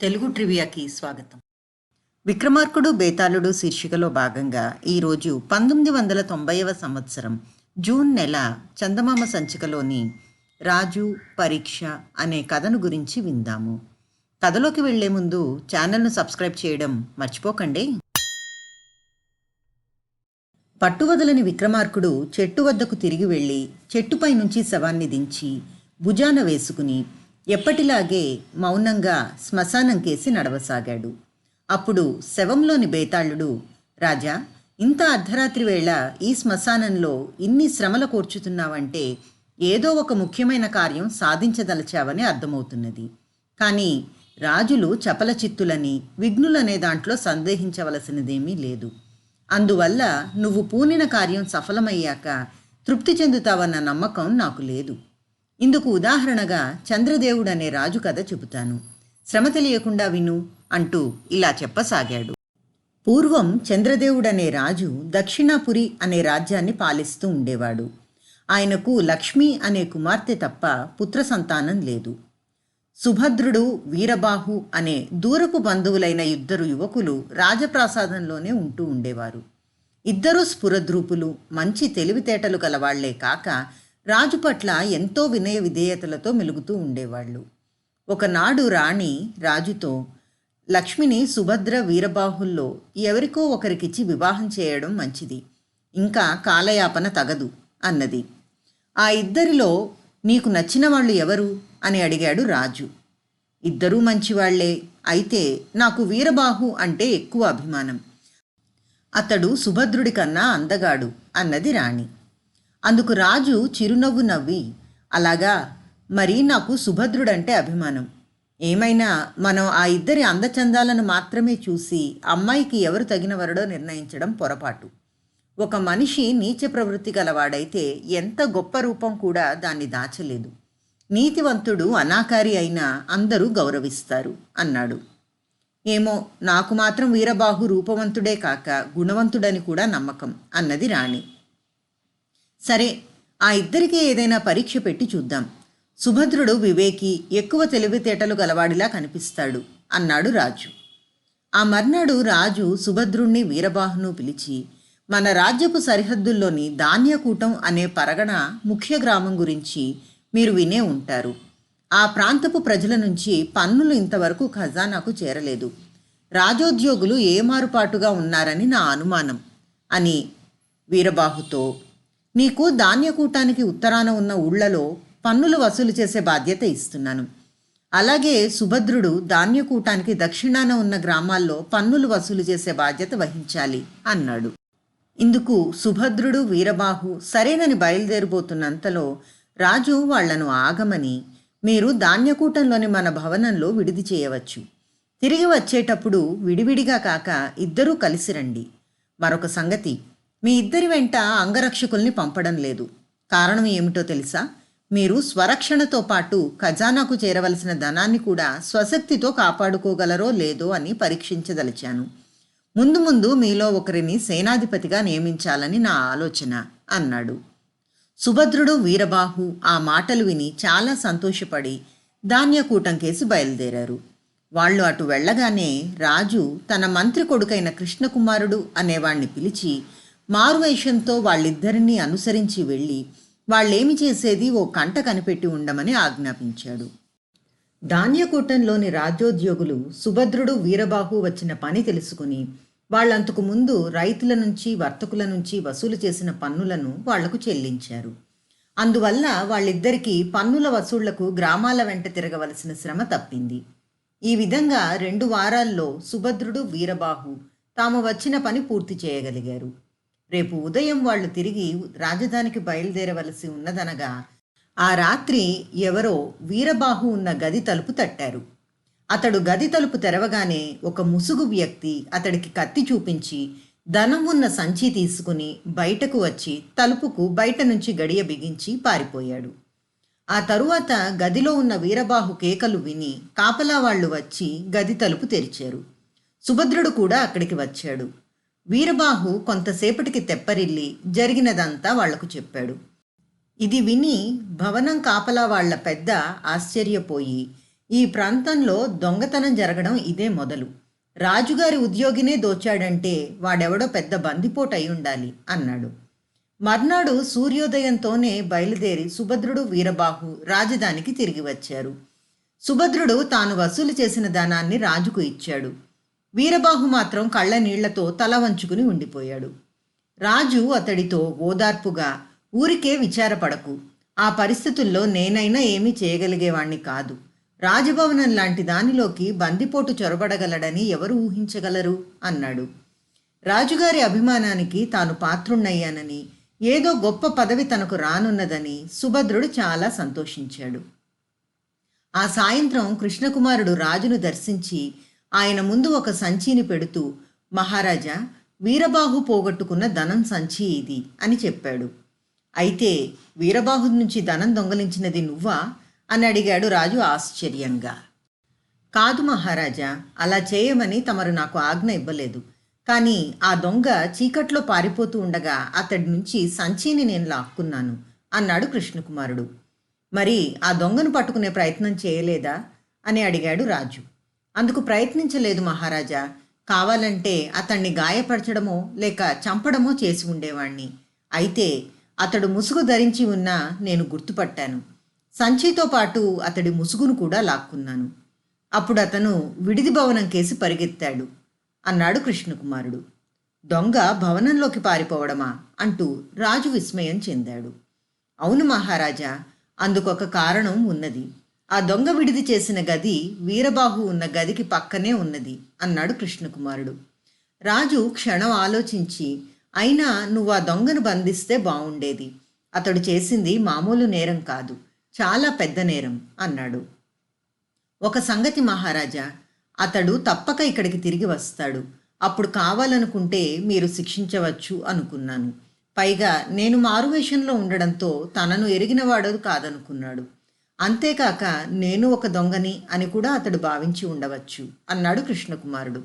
తెలుగు ట్రివియాకి స్వాగతం. విక్రమార్కుడు బేతాళుడు శీర్షికలో భాగంగా ఈరోజు పంతొమ్మిది వందల తొంభైవ సంవత్సరం జూన్ నెల చందమామ సంచికలోని రాజు పరీక్ష అనే కథను గురించి విందాము. కథలోకి వెళ్ళే ముందు ఛానల్ను సబ్స్క్రైబ్ చేయడం మర్చిపోకండి. పట్టువదలని విక్రమార్కుడు చెట్టు వద్దకు తిరిగి వెళ్ళి చెట్టుపై నుంచి శవాన్ని దించి భుజాన వేసుకుని ఎప్పటిలాగే మౌనంగా శ్మశానం కేసి నడవసాగాడు. అప్పుడు శవంలోని బేతాళుడు రాజా ఇంత అర్ధరాత్రి వేళ ఈ శ్మశానంలో ఇన్ని శ్రమల కూర్చుతున్నావంటే ఏదో ఒక ముఖ్యమైన కార్యం సాధించదలచావని అర్థమవుతున్నది. కానీ రాజులు చపల చిత్తులని విఘ్నులనే దాంట్లో సందేహించవలసినదేమీ లేదు. అందువల్ల నువ్వు పూనిన కార్యం సఫలమయ్యాక తృప్తి చెందుతావన్న నమ్మకం నాకు లేదు. ఇందుకు ఉదాహరణగా చంద్రదేవుడు అనే రాజు కథ చెబుతాను. శ్రమ తెలియకుండా విను అంటూ ఇలా చెప్పసాగాడు. పూర్వం చంద్రదేవుడనే రాజు దక్షిణాపురి అనే రాజ్యాన్ని పాలిస్తూ ఉండేవాడు. ఆయనకు లక్ష్మి అనే కుమార్తె తప్ప పుత్ర సంతానం లేదు. సుభద్రుడు వీరబాహు అనే దూరపు బంధువులైన ఇద్దరు యువకులు రాజప్రాసాదంలోనే ఉంటూ ఉండేవారు. ఇద్దరూ స్ఫురద్రూపులు మంచి తెలివితేటలు గలవాళ్ళే కాక రాజు పట్ల ఎంతో వినయ విధేయతలతో మెలుగుతూ ఉండేవాళ్ళు. ఒకనాడు రాణి రాజుతో లక్ష్మిని సుభద్ర వీరబాహుల్లో ఎవరికో ఒకరికిచ్చి వివాహం చేయడం మంచిది. ఇంకా కాలయాపన తగదు అన్నది. ఆ ఇద్దరిలో నీకు నచ్చిన వాళ్ళు ఎవరు? అని అడిగాడు రాజు. ఇద్దరూ మంచివాళ్ళే. అయితే నాకు వీరబాహు అంటే ఎక్కువ అభిమానం. అతడు సుభద్రుడి కన్నా అందగాడు అన్నది రాణి. అందుకు రాజు చిరునవ్వు నవ్వి అలాగా? మరి నాకు సుభద్రుడంటే అభిమానం. ఏమైనా మనం ఆ ఇద్దరి అందచందాలను మాత్రమే చూసి అమ్మాయికి ఎవరు తగినవరడో నిర్ణయించడం పొరపాటు. ఒక మనిషి నీచ ప్రవృత్తి గలవాడైతే ఎంత గొప్ప రూపం కూడా దాన్ని దాచలేదు. నీతివంతుడు అనాకారి అయినా అందరూ గౌరవిస్తారు అన్నాడు. ఏమో నాకు మాత్రం వీరబాహు రూపవంతుడే కాక గుణవంతుడని కూడా నమ్మకం అన్నది రాణి. సరే ఆ ఇద్దరికీ ఏదైనా పరీక్ష పెట్టి చూద్దాం. సుభద్రుడు వివేకి ఎక్కువ తెలివితేటలు గలవాడిలా కనిపిస్తాడు అన్నాడు రాజు. ఆ మర్నాడు రాజు సుభద్రుణ్ణి వీరబాహును పిలిచి మన రాజ్యపు సరిహద్దుల్లోని ధాన్యకూటం అనే పరగణ ముఖ్య గ్రామం గురించి మీరు వినే ఉంటారు. ఆ ప్రాంతపు ప్రజల నుంచి పన్నులు ఇంతవరకు ఖజానాకు చేరలేదు. రాజోద్యోగులు ఏమారుపాటుగా ఉన్నారని నా అనుమానం అని వీరబాహుతో నీకు ధాన్యకూటానికి ఉత్తరాన ఉన్న ఊళ్ళలో పన్నులు వసూలు చేసే బాధ్యత ఇస్తున్నాను. అలాగే సుభద్రుడు ధాన్యకూటానికి దక్షిణాన ఉన్న గ్రామాల్లో పన్నులు వసూలు చేసే బాధ్యత వహించాలి అన్నాడు. ఇందుకు సుభద్రుడు వీరబాహు సరేనని బయలుదేరిపోతున్నంతలో రాజు వాళ్ళను ఆగమని మీరు ధాన్యకూటంలోని మన భవనంలో విడిది చేయవచ్చు. తిరిగి వచ్చేటప్పుడు విడివిడిగా కాక ఇద్దరూ కలిసి రండి. మరొక సంగతి మీ ఇద్దరి వెంట అంగరక్షకుల్ని పంపడం లేదు. కారణం ఏమిటో తెలుసా? మీరు స్వరక్షణతో పాటు ఖజానాకు చేరవలసిన ధనాన్ని కూడా స్వశక్తితో కాపాడుకోగలరో లేదో అని పరీక్షించదలిచాను. ముందు ముందు మీలో ఒకరిని సేనాధిపతిగా నియమించాలని నా ఆలోచన అన్నాడు. సుభద్రుడు వీరబాహు ఆ మాటలు విని చాలా సంతోషపడి ధాన్యకూటం కేసి బయలుదేరారు. వాళ్ళు అటు వెళ్ళగానే రాజు తన మంత్రి కొడుకైన కృష్ణకుమారుడు అనేవాణ్ణి పిలిచి మారువేషంతో వాళ్ళిద్దరినీ అనుసరించి వెళ్ళి వాళ్ళేమి చేసేది ఓ కంట కనిపెట్టి ఉండమని ఆజ్ఞాపించాడు. ధాన్యకూటంలోని రాజ్యోద్యోగులు సుభద్రుడు వీరబాహు వచ్చిన పని తెలుసుకుని వాళ్ళంతకు ముందు రైతుల నుంచి వర్తకుల నుంచి వసూలు చేసిన పన్నులను వాళ్ళకు చెల్లించారు. అందువల్ల వాళ్ళిద్దరికీ పన్నుల వసూళ్ళకు గ్రామాల వెంట తిరగవలసిన శ్రమ తప్పింది. ఈ విధంగా రెండు వారాల్లో సుభద్రుడు వీరబాహు తాము వచ్చిన పని పూర్తి చేయగలిగారు. రేపు ఉదయం వాళ్ళు తిరిగి రాజధానికి బయలుదేరవలసి ఉన్నదనగా ఆ రాత్రి ఎవరో వీరబాహు ఉన్న గది తలుపు తట్టారు. అతడు గది తలుపు తెరవగానే ఒక ముసుగు వ్యక్తి అతడికి కత్తి చూపించి ధనం ఉన్న సంచి తీసుకుని బయటకు వచ్చి తలుపుకు బయట నుంచి గడియ బిగించి పారిపోయాడు. ఆ తరువాత గదిలో ఉన్న వీరబాహు కేకలు విని కాపలా వాళ్ళు వచ్చి గది తలుపు తెరిచారు. సుభద్రుడు కూడా అక్కడికి వచ్చాడు. వీరబాహు కొంతసేపటికి తెప్పరిల్లి జరిగినదంతా వాళ్ళకు చెప్పాడు. ఇది విని భవనం కాపలా వాళ్ళ పెద్ద ఆశ్చర్యపోయి ఈ ప్రాంతంలో దొంగతనం జరగడం ఇదే మొదలు. రాజుగారి ఉద్యోగినే దోచాడంటే వాడెవడో పెద్ద బందిపోటు అయి ఉండాలి అన్నాడు. మర్నాడు సూర్యోదయంతోనే బయలుదేరి సుభద్రుడు వీరబాహు రాజధానికి తిరిగి వచ్చారు. సుభద్రుడు తాను వసూలు చేసిన ధనాన్ని రాజుకు ఇచ్చాడు. వీరబాహు మాత్రం కళ్ళ నీళ్ళతో తల వంచుకుని ఉండిపోయాడు. రాజు అతడితో ఓదార్పుగా ఊరికే విచారపడకు. ఆ పరిస్థితుల్లో నేనైనా ఏమీ చేయగలిగేవాణ్ణి కాదు. రాజభవనం లాంటి దానిలోకి బందిపోటు చొరబడగలడని ఎవరు ఊహించగలరు అన్నాడు. రాజుగారి అభిమానానికి తాను పాత్రుణ్ణయ్యానని ఏదో గొప్ప పదవి తనకు రానున్నదని సుభద్రుడు చాలా సంతోషించాడు. ఆ సాయంత్రం కృష్ణకుమారుడు రాజును దర్శించి ఆయన ముందు ఒక సంచిని పెడుతూ మహారాజా వీరబాహు పోగొట్టుకున్న ధనం సంచి ఇది అని చెప్పాడు. అయితే వీరబాహు నుంచి ధనం దొంగలించినది నువ్వా? అని అడిగాడు రాజు ఆశ్చర్యంగా. కాదు మహారాజా అలా చేయమని తమరు నాకు ఆజ్ఞ ఇవ్వలేదు. కానీ ఆ దొంగ చీకట్లో పారిపోతూ ఉండగా అతడి నుంచి సంచిని నేను లాక్కున్నాను అన్నాడు కృష్ణకుమారుడు. మరి ఆ దొంగను పట్టుకునే ప్రయత్నం చేయలేదా? అని అడిగాడు రాజు. అందుకు ప్రయత్నించలేదు మహారాజా. కావాలంటే అతన్ని గాయపరచడమో లేక చంపడమో చేసి ఉండేవాణ్ణి. అయితే అతడు ముసుగు ధరించి ఉన్నా నేను గుర్తుపట్టాను. సంచితో పాటు అతడి ముసుగును కూడా లాక్కున్నాను. అప్పుడు అతను విడిది భవనం కేసి పరిగెత్తాడు. అన్నాడు కృష్ణకుమారుడు. దొంగ భవనంలోకి పారిపోవడమా? అంటూ రాజు విస్మయం చెందాడు. అవును మహారాజా అందుకొక కారణం ఉన్నది. ఆ దొంగ విడిది చేసిన గది వీరబాహు ఉన్న గదికి పక్కనే ఉన్నది అన్నాడు కృష్ణకుమారుడు. రాజు క్షణం ఆలోచించి అయినా నువ్వు ఆ దొంగను బంధిస్తే బావుండేది. అతడు చేసింది మామూలు నేరం కాదు చాలా పెద్ద నేరం అన్నాడు. ఒక సంగతి మహారాజా అతడు తప్పక ఇక్కడికి తిరిగి వస్తాడు. అప్పుడు కావాలనుకుంటే మీరు శిక్షించవచ్చు అనుకున్నాను. పైగా నేను మారువేషంలో ఉండడంతో తనను ఎరిగినవాడు కాదనుకున్నాడు. అంతేకాక నేను ఒక దొంగని అని కూడా అతడు భావించి ఉండవచ్చు అన్నాడు కృష్ణకుమారుడు.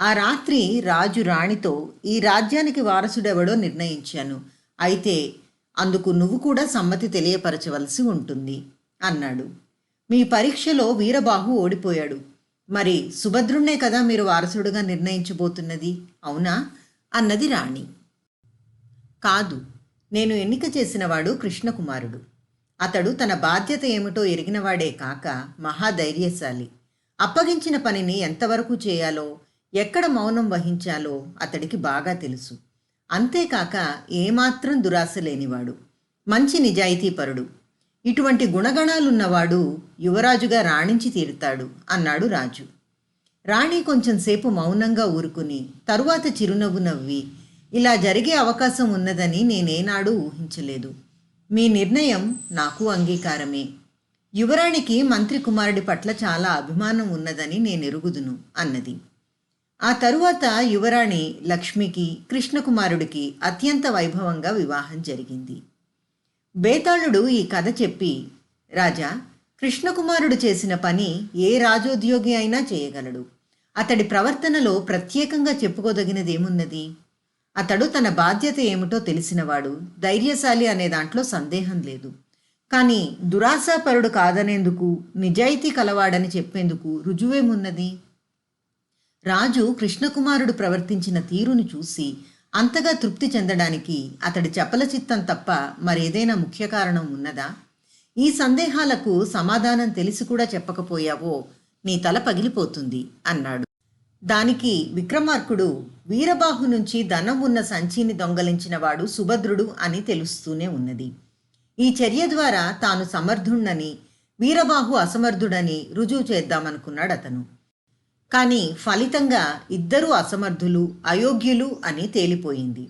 ఆ రాత్రి రాజు రాణితో ఈ రాజ్యానికి వారసుడెవడో నిర్ణయించాను. అయితే అందుకు నువ్వు కూడా సమ్మతి తెలియపరచవలసి ఉంటుంది అన్నాడు. మీ పరీక్షలో వీరబాహు ఓడిపోయాడు. మరి సుభద్రుణ్ణే కదా మీరు వారసుడుగా నిర్ణయించబోతున్నది అవునా? అన్నది రాణి. కాదు నేను ఎన్నిక చేసినవాడు కృష్ణకుమారుడు. అతడు తన బాధ్యత ఏమిటో ఎరిగినవాడే కాక మహాధైర్యశాలి. అప్పగించిన పనిని ఎంతవరకు చేయాలో ఎక్కడ మౌనం వహించాలో అతడికి బాగా తెలుసు. అంతేకాక ఏమాత్రం దురాశ లేనివాడు. మంచి నిజాయితీపరుడు. ఇటువంటి గుణగణాలున్నవాడు యువరాజుగా రాణించి తీరుతాడు అన్నాడు రాజు. రాణి కొంచెం సేపు మౌనంగా ఊరుకుని తరువాత చిరునవ్వు నవ్వి ఇలా జరిగే అవకాశం ఉన్నదని నేనేనాడూ ఊహించలేదు. మీ నిర్ణయం నాకు అంగీకారమే. యువరాణికి మంత్రి కుమారుడి పట్ల చాలా అభిమానం ఉన్నదని నేను ఎరుగుదును అన్నది. ఆ తరువాత యువరాణి లక్ష్మికి కృష్ణకుమారుడికి అత్యంత వైభవంగా వివాహం జరిగింది. బేతాళుడు ఈ కథ చెప్పి రాజా కృష్ణకుమారుడు చేసిన పని ఏ రాజోద్యోగి అయినా చేయగలడు. అతడి ప్రవర్తనలో ప్రత్యేకంగా చెప్పుకోదగినదేమున్నది? అతడు తన బాధ్యత ఏమిటో తెలిసినవాడు ధైర్యశాలి అనే దాంట్లో సందేహం లేదు. కానీ దురాశాపరుడు కాదనేందుకు నిజాయితీ కలవాడని చెప్పేందుకు రుజువేమున్నది? రాజు కృష్ణకుమారుడు ప్రవర్తించిన తీరును చూసి అంతగా తృప్తి చెందడానికి అతడి చపల చిత్తం తప్ప మరేదైనా ముఖ్య కారణం ఉన్నదా? ఈ సందేహాలకు సమాధానం తెలిసి కూడా చెప్పకపోయావో నీ తల పగిలిపోతుంది అన్నాడు. దానికి విక్రమార్కుడు వీరబాహు నుంచి ధనం ఉన్న సంచిని దొంగలించినవాడు సుభద్రుడు అని తెలుస్తూనే ఉన్నది. ఈ చర్య ద్వారా తాను సమర్థుణ్ణని వీరబాహు అసమర్థుడని రుజువు చేద్దామనుకున్నాడు అతను. కానీ ఫలితంగా ఇద్దరూ అసమర్థులు అయోగ్యులు అని తేలిపోయింది.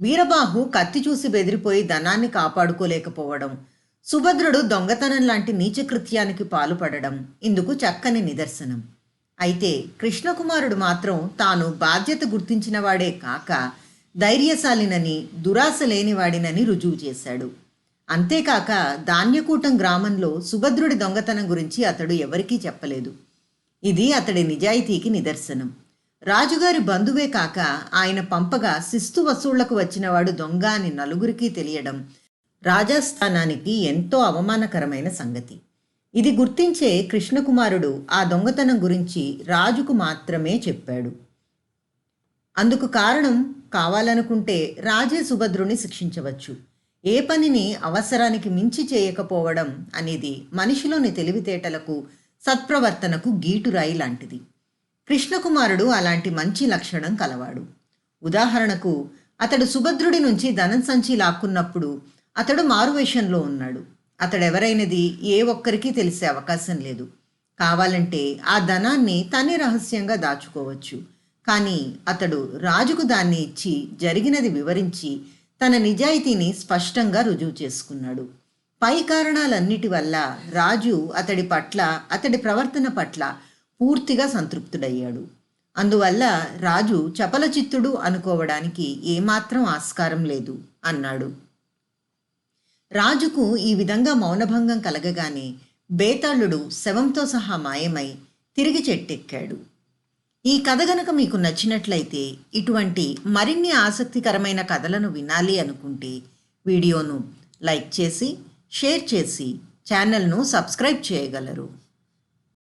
వీరబాహు కత్తి చూసి బెదిరిపోయి ధనాన్ని కాపాడుకోలేకపోవడం సుభద్రుడు దొంగతనం లాంటి నీచకృత్యానికి పాల్పడడం ఇందుకు చక్కని నిదర్శనం. అయితే కృష్ణకుమారుడు మాత్రం తాను బాధ్యత గుర్తించినవాడే కాక ధైర్యశాలినని దురాశ లేనివాడినని రుజువు చేశాడు. అంతేకాక ధాన్యకూటం గ్రామంలో సుభద్రుడి దొంగతనం గురించి అతడు ఎవరికీ చెప్పలేదు. ఇది అతడి నిజాయితీకి నిదర్శనం. రాజుగారి బంధువే కాక ఆయన పంపగా శిస్తు వసూళ్ళకు వచ్చినవాడు దొంగ అని నలుగురికి తెలియడం రాజస్థానానికి ఎంతో అవమానకరమైన సంగతి. ఇది గుర్తించే కృష్ణకుమారుడు ఆ దొంగతనం గురించి రాజుకు మాత్రమే చెప్పాడు. అందుకు కారణం కావాలనుకుంటే రాజే సుభద్రుని శిక్షించవచ్చు. ఏ పనిని అవసరానికి మించి చేయకపోవడం అనేది మనిషిలోని తెలివితేటలకు సత్ప్రవర్తనకు గీటురాయి లాంటిది. కృష్ణకుమారుడు అలాంటి మంచి లక్షణం కలవాడు. ఉదాహరణకు అతడు సుభద్రుడి నుంచి ధనం సంచి లాక్కున్నప్పుడు అతడు మారువేషంలో ఉన్నాడు. అతడెవరైనది ఏ ఒక్కరికి తెలిసే అవకాశం లేదు. కావాలంటే ఆ ధనాన్ని తనే రహస్యంగా దాచుకోవచ్చు. కానీ అతడు రాజుకు దాన్ని ఇచ్చి జరిగినది వివరించి తన నిజాయితీని స్పష్టంగా రుజువు చేసుకున్నాడు. పై కారణాలన్నిటి వల్ల రాజు అతడి పట్ల అతడి ప్రవర్తన పట్ల పూర్తిగా సంతృప్తుడయ్యాడు. అందువల్ల రాజు చపలచిత్తుడు అనుకోవడానికి ఏమాత్రం ఆస్కారం లేదు అన్నాడు. రాజుకు ఈ విధంగా మౌనభంగం కలగగానే బేతాళుడు శవంతో సహా మాయమై తిరిగి చెట్టెక్కాడు. ఈ కథ గనక మీకు నచ్చినట్లయితే ఇటువంటి మరిన్ని ఆసక్తికరమైన కథలను వినాలి అనుకుంటే వీడియోను లైక్ చేసి షేర్ చేసి ఛానల్ను సబ్స్క్రైబ్ చేయగలరు.